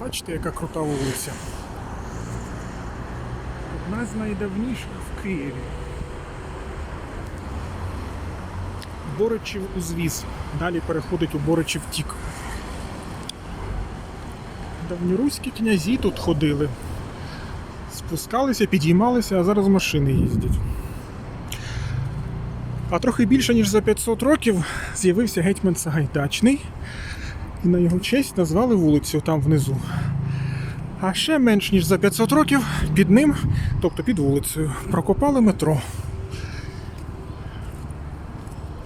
Бачите, яка крута вулиця. Одна з найдавніших в Києві. Боричів узвіз. Далі переходить у Боричів тік. Давньоруські князі тут ходили. Спускалися, підіймалися, а зараз машини їздять. А трохи більше ніж за 500 років з'явився гетьман Сагайдачний, і на його честь назвали вулицю там внизу. А ще менш ніж за 500 років під ним, тобто під вулицею, прокопали метро.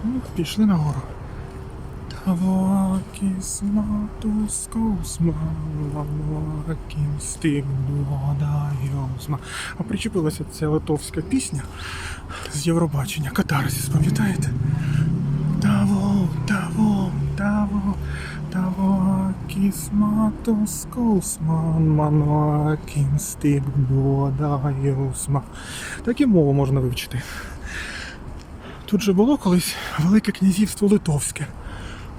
Ну, Пішли нагору. А причепилася ця литовська пісня з Євробачення. Катарсіс, пам'ятаєте? Таво, Таво, таво, таво, тавакіс матус косман, мануакім стигнуадайосма. Так і мову можна вивчити. Тут же було колись Велике князівство Литовське.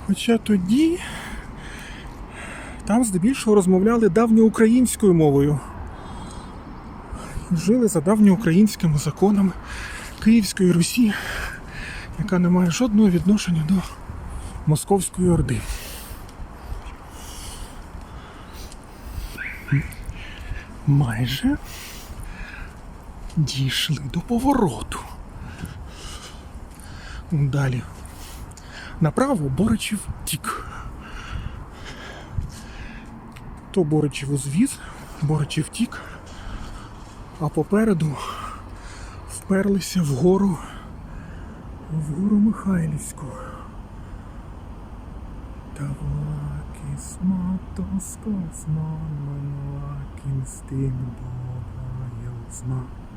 Хоча тоді там здебільшого розмовляли давньоукраїнською мовою. Жили за давньоукраїнськими законами Київської Русі, яка не має жодного відношення до Московської Орди. Майже дійшли до повороту. Далі. Направо Боричів тік. То Боричів узвіз, Боричів тік, а попереду вперлися вгору, вгору Михайлівську. Тавакіс матос косман мануакін стим Таво, таво, таво.